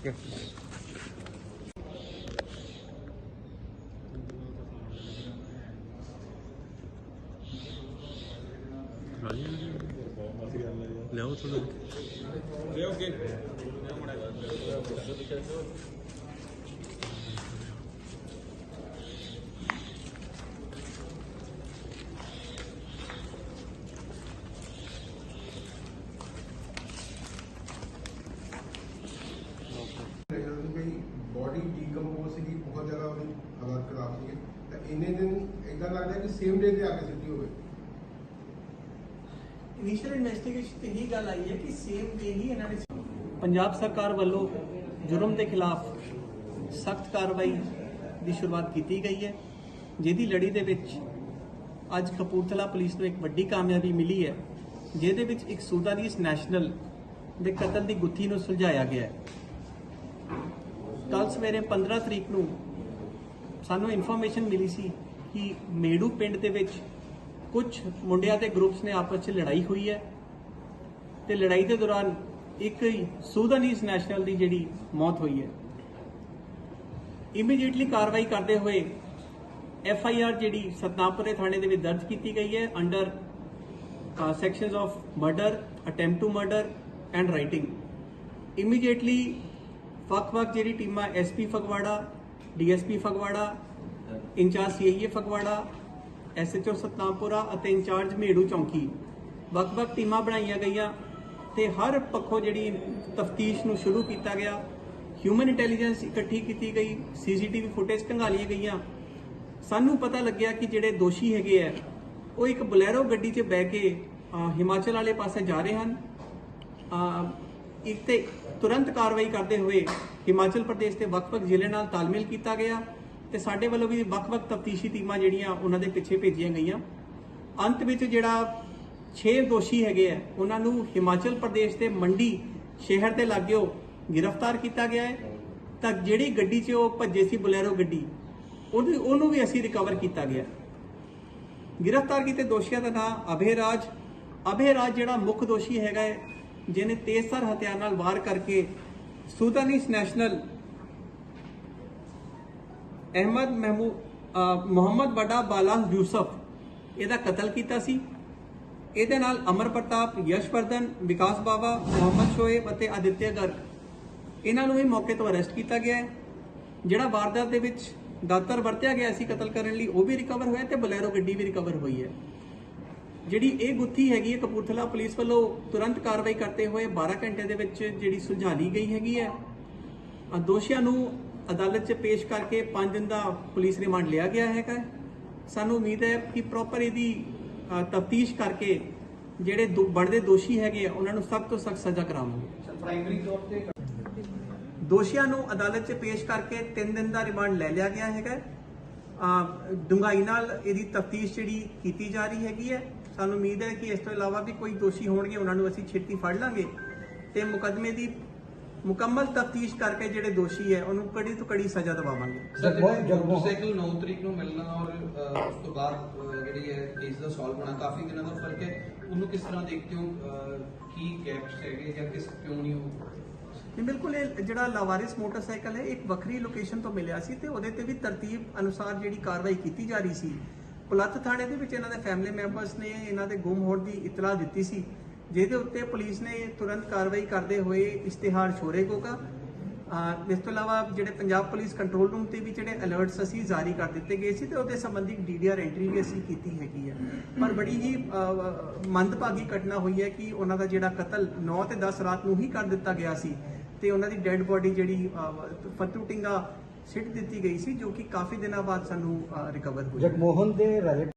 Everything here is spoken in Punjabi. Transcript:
ਓਕੇ ਲਿਆਓ ਥੋੜਾ ਜਦੋਂ ਕਿ ਬੋਡੀ ਡੀਕੰਪੋਜ਼ ਸੀਗੀ ਬਹੁਤ ਜ਼ਿਆਦਾ ਉਹਦੀ ਹਾਲਤ ਖਰਾਬ ਸੀਗੀ। ਤਾਂ ਇੰਨੇ ਦਿਨ ਇਦਾਂ ਲੱਗਦਾ ਕਿ ਸੇਮ ਡੇ ਤੇ ਆ ਕੇ ਸਿੱਧੀ ਹੋਵੇ ਇਨੀਸ਼ੀਅਲ ਇਨਵੈਸਟੀਗੇਸ਼ਨ ਤੇ ਹੀ ਗੱਲ ਆਈ ਹੈ ਕਿ ਸੇਮ ਡੇ ਹੀ ਇਹਨਾਂ ਨੇ ਪੰਜਾਬ ਸਰਕਾਰ ਵੱਲੋਂ ਜੁਰਮ ਦੇ ਖਿਲਾਫ ਸਖਤ ਕਾਰਵਾਈ ਦੀ ਸ਼ੁਰੂਆਤ ਕੀਤੀ ਗਈ ਹੈ। ਜਿਹਦੀ ਲੜੀ ਦੇ ਵਿੱਚ ਅੱਜ ਕਪੂਰਥਲਾ ਪੁਲਿਸ ਨੂੰ ਇੱਕ ਵੱਡੀ ਕਾਮਯਾਬੀ ਮਿਲੀ ਹੈ। ਜਿਹਦੇ ਵਿੱਚ ਇੱਕ ਸੂਦਾਨੀਸ ਨੈਸ਼ਨਲ ਦੇ ਕਤਲ ਦੀ ਗੁੱਥੀ ਨੂੰ ਸੁਲਝਾਇਆ ਗਿਆ ਹੈ। ਕੱਲ ਸਵੇਰੇ 15 ਤਰੀਕ ਨੂੰ ਸਾਨੂੰ ਇਨਫੋਰਮੇਸ਼ਨ ਮਿਲੀ ਸੀ ਕਿ ਮੇੜੂ ਪਿੰਡ ਦੇ ਵਿੱਚ ਕੁਝ ਮੁੰਡਿਆਂ ਦੇ ਗਰੁੱਪਸ ਨੇ ਆਪਸ 'ਚ ਲੜਾਈ ਹੋਈ ਹੈ ਤੇ ਲੜਾਈ ਦੇ ਦੌਰਾਨ ਇੱਕ ਸੂਦਾਨੀਸ ਨੈਸ਼ਨਲ ਦੀ ਜਿਹੜੀ ਮੌਤ ਹੋਈ ਹੈ। ਇਮੀਡੀਏਟਲੀ ਕਾਰਵਾਈ ਕਰਦੇ ਹੋਏ ਐਫ ਆਈ ਆਰ ਜਿਹੜੀ ਸਤਨਾਮਪੁਰੇ ਥਾਣੇ ਦੇ ਵਿੱਚ ਦਰਜ ਕੀਤੀ ਗਈ ਹੈ under sections of murder attempt to murder and rioting immediately ਵੱਖ-ਵੱਖ ਜਿਹੜੀ ਟੀਮਾਂ SP Phagwara DSP Phagwara, incharge CIA Phagwara SHO Satnampura ਅਤੇ ਇੰਚਾਰਜ ਮੇੜੂ ਚੌਂਕੀ। ਵੱਖ-ਵੱਖ ਟੀਮਾਂ ਬਣਾਈਆਂ ਗਈਆਂ ਤੇ ਹਰ ਪੱਖੋਂ ਜਿਹੜੀ ਤਫਤੀਸ਼ ਨੂੰ ਸ਼ੁਰੂ ਕੀਤਾ ਗਿਆ। ਹਿਊਮਨ ਇੰਟੈਲੀਜੈਂਸ ਇਕੱਠੀ ਕੀਤੀ ਗਈ ਸੀਸੀਟੀਵੀ ਫੁਟੇਜ ਕੰਗਾਲੀਆਂ ਗਈਆਂ। ਸਾਨੂੰ ਪਤਾ ਲੱਗਿਆ ਕਿ ਜਿਹੜੇ ਦੋਸ਼ੀ ਹੈਗੇ ਆ, ਉਹ ਇੱਕ ਬਲੈਰੋ ਗੱਡੀ 'ਚ ਬਹਿ ਕੇ ਹਿਮਾਚਲ ਵਾਲੇ ਪਾਸੇ ਜਾ ਰਹੇ ਹਨ। ਇੱਕ ਤੇ ਤੁਰੰਤ ਕਾਰਵਾਈ ਕਰਦੇ ਹੋਏ ਹਿਮਾਚਲ ਪ੍ਰਦੇਸ਼ ਦੇ ਵੱਖ-ਵੱਖ ਜ਼ਿਲ੍ਹੇ ਨਾਲ ਤਾਲਮੇਲ ਕੀਤਾ ਗਿਆ ਤੇ ਸਾਡੇ ਵੱਲੋਂ ਵੀ ਵੱਖ-ਵੱਖ ਤਫਤੀਸ਼ੀ ਟੀਮਾਂ ਜਿਹੜੀਆਂ ਉਹਨਾਂ ਦੇ ਪਿੱਛੇ ਭੇਜੀਆਂ ਗਈਆਂ। ਅੰਤ ਵਿੱਚ ਜਿਹੜਾ 6 ਦੋਸ਼ੀ ਹੈਗੇ ਆ, ਉਹਨਾਂ ਨੂੰ ਹਿਮਾਚਲ ਪ੍ਰਦੇਸ਼ ਦੇ ਮੰਡੀ ਸ਼ਹਿਰ ਦੇ ਲਾਗਿਓ ਗ੍ਰਿਫਤਾਰ ਕੀਤਾ ਗਿਆ ਹੈ। ਤਾਂ ਜਿਹੜੀ ਗੱਡੀ 'ਚ ਉਹ ਭੱਜੇ ਸੀ ਬੁਲੈਰੋ ਗੱਡੀ ਉਹਨੂੰ ਉਹਨੂੰ ਵੀ ਅਸੀਂ ਰਿਕਵਰ ਕੀਤਾ ਗਿਆ। ਗ੍ਰਿਫਤਾਰ ਕੀਤੇ ਦੋਸ਼ੀਆਂ ਦਾ ਨਾਮ ਅਭੇ ਰਾਜ। ਅਭੇ ਰਾਜ ਜਿਹੜਾ ਮੁੱਖ ਦੋਸ਼ੀ ਹੈਗਾ ਹੈ ਜਿਹਨੇ ਤੇਜ਼ਧਾਰ ਹਥਿਆਰ ਨਾਲ ਵਾਰ ਕਰਕੇ Sudanese national Ahmed Mahmoud Mohammed ਬੜਾ ਬਾਲਾ ਯੂਸਫ ਇਹਦਾ ਕਤਲ ਕੀਤਾ ਸੀ। ਇਹਦੇ ਨਾਲ ਅਮਰ ਪ੍ਰਤਾਪ ਯਸ਼ਵਰਧਨ ਵਿਕਾਸ ਬਾਵਾ, ਮੁਹੰਮਦ ਸ਼ੋਏਬ ਅਤੇ ਆਦਿਤਿਆ ਗਰਗ ਇਹਨਾਂ ਨੂੰ ਵੀ ਮੌਕੇ ਤੋਂ ਅਰੈਸਟ ਕੀਤਾ ਗਿਆ ਹੈ। ਜਿਹੜਾ ਵਾਰਦਾਤ ਦੇ ਵਿੱਚ ਦਾਤਰ ਵਰਤਿਆ ਗਿਆ ਸੀ ਕਤਲ ਕਰਨ ਲਈ, ਉਹ ਵੀ ਰਿਕਵਰ ਹੋਇਆ ਤੇ ਬਲੈਰੋ ਗੱਡੀ ਵੀ ਰਿਕਵਰ ਹੋਈ ਹੈ। ਜਿਹੜੀ ਇਹ ਗੁੱਥੀ ਹੈਗੀ ਹੈ ਕਪੂਰਥਲਾ ਪੁਲਿਸ ਵੱਲੋਂ ਤੁਰੰਤ ਕਾਰਵਾਈ ਕਰਦੇ ਹੋਏ 12 ਘੰਟੇ ਦੇ ਵਿੱਚ ਜਿਹੜੀ ਸੁਲਝਾ ਲਈ ਗਈ ਹੈਗੀ ਹੈ। ਦੋਸ਼ੀਆਂ ਨੂੰ ਅਦਾਲਤ 'ਚ ਪੇਸ਼ ਕਰਕੇ 5 ਦਿਨ ਦਾ ਪੁਲਿਸ ਰਿਮਾਂਡ ਲਿਆ ਗਿਆ ਹੈਗਾ। ਸਾਨੂੰ ਉਮੀਦ ਹੈ ਕਿ ਪ੍ਰੋਪਰ ਇਹਦੀ ਤਫਤੀਸ਼ ਕਰਕੇ ਜਿਹੜੇ ਬਣਦੇ ਦੋਸ਼ੀ ਹੈਗੇ ਆ ਉਹਨਾਂ ਨੂੰ ਸਖਤ ਤੋਂ ਸਖਤ ਸਜ਼ਾ ਕਰਾਵਾਂਗੇ। ਪ੍ਰਾਇਮਰੀ ਤੌਰ ਤੇ ਦੋਸ਼ੀਆਂ ਨੂੰ ਅਦਾਲਤ 'ਚ ਪੇਸ਼ ਕਰਕੇ 3 ਦਿਨ ਦਾ ਰਿਮਾਂਡ ਲੈ ਲਿਆ ਗਿਆ ਹੈਗਾ ਆ ਡੂੰਘਾਈ ਨਾਲ ਇਹਦੀ ਤਫਤੀਸ਼ ਜਿਹੜੀ ਕੀਤੀ ਜਾ ਰਹੀ ਹੈਗੀ ਹੈ। ਸਾਨੂੰ ਉਮੀਦ ਹੈ ਕਿ ਇਸ ਤੋਂ ਇਲਾਵਾ ਵੀ ਕੋਈ ਦੋਸ਼ੀ ਹੋਣਗੇ ਉਹਨਾਂ ਨੂੰ ਅਸੀਂ ਛੇਤੀ ਫੜ ਲਾਂਗੇ। ਤੇ ਮੁਕੱਦਮੇ ਦੀ ਮੁਕੰਮਲ ਤਫਤੀਸ਼ ਕਰਕੇ ਜਿਹੜੇ ਦੋਸ਼ੀ ਹੈ ਉਹਨੂੰ ਕੜੀ ਤੋਂ ਕੜੀ ਸਜ਼ਾ ਦਿਵਾਵਾਂਗੇ। ਸਰ ਮੋਟਰਸਾਈਕਲ 9 ਤਰੀਕ ਨੂੰ ਮਿਲਣਾ ਔਰ ਉਸ ਤੋਂ ਬਾਅਦ ਜਿਹੜੀ ਹੈ ਕੇਸ ਦਾ ਸੋਲਵ ਹੋਣਾ ਕਾਫੀ ਦਿਨਾਂ ਦਾ ਫ਼ਰਕ ਹੈ। ਉਹਨੂੰ ਕਿਸ ਤਰ੍ਹਾਂ ਦੇਖਦੇ ਹੋ? ਕੀ ਗੈਪਸ ਹੈਗੇ ਜਾਂ ਕਿਸ ਕਿਉਂ ਨਹੀਂ ਹੋ? ਨਹੀਂ ਬਿਲਕੁਲ ਇਹ ਜਿਹੜਾ ਲਾਵਾਰਿਸ ਮੋਟਰਸਾਈਕਲ ਹੈ ਇੱਕ ਵੱਖਰੀ ਲੋਕੇਸ਼ਨ ਤੋਂ ਮਿਲਿਆ ਸੀ ਤੇ ਉਹਦੇ ਤੇ ਵੀ ਤਰਤੀਬ ਅਨੁਸਾਰ ਜਿਹੜੀ ਕਾਰਵਾਈ ਕੀਤੀ ਜਾ ਰਹੀ ਸੀ। ਪੁਲੱਥ ਥਾਣੇ ਦੇ ਵਿੱਚ ਇਹਨਾਂ ਦੇ ਫੈਮਿਲੀ ਮੈਂਬਰਸ ਨੇ ਇਹਨਾਂ ਦੇ ਗੁੰਮ ਹੋਣ ਦੀ ਇਤਲਾਹ ਦਿੱਤੀ ਸੀ, ਜਿਹਦੇ ਉੱਤੇ ਪੁਲਿਸ ਨੇ ਤੁਰੰਤ ਕਾਰਵਾਈ ਕਰਦੇ ਹੋਏ ਇਸ਼ਤਿਹਾਰ ਛੋੜੇ ਕੋਗਾ ਇਸ ਤੋਂ ਇਲਾਵਾ ਜਿਹੜੇ ਪੰਜਾਬ ਪੁਲਿਸ ਕੰਟਰੋਲ ਰੂਮ ਤੇ ਵੀ ਜਿਹੜੇ ਅਲਰਟਸ ਅਸੀਂ ਜਾਰੀ ਕਰ ਦਿੱਤੇ ਗਏ ਸੀ ਤੇ ਉਹਦੇ ਸੰਬੰਧੀ ਡੀਡੀਆਰ ਐਂਟਰੀ ਵੀ ਅਸੀਂ ਕੀਤੀ ਹੈਗੀ ਹੈ ਪਰ ਬੜੀ ਹੀ ਮੰਦਭਾਗੀ ਘਟਨਾ ਹੋਈ ਹੈ ਕਿ ਉਹਨਾਂ ਦਾ ਜਿਹੜਾ ਕਤਲ 9 ਤੇ 10 ਰਾਤ ਨੂੰ ਹੀ ਕਰ ਦਿੱਤਾ ਗਿਆ ਸੀ ਤੇ ਉਹਨਾਂ ਦੀ ਡੈੱਡ ਬੋਡੀ ਜਿਹੜੀ ਫਤੂਟਿੰਗਾ ਸਿੱਟ ਦਿੱਤੀ ਗਈ ਸੀ ਜੋ ਕਿ ਕਾਫੀ ਦਿਨਾਂ ਬਾਅਦ ਸਾਨੂੰ ਰਿਕਵਰ ਹੋਈ। ਜਗਮੋਹਨ ਦੇ ਰਿਲੇਟਿਵ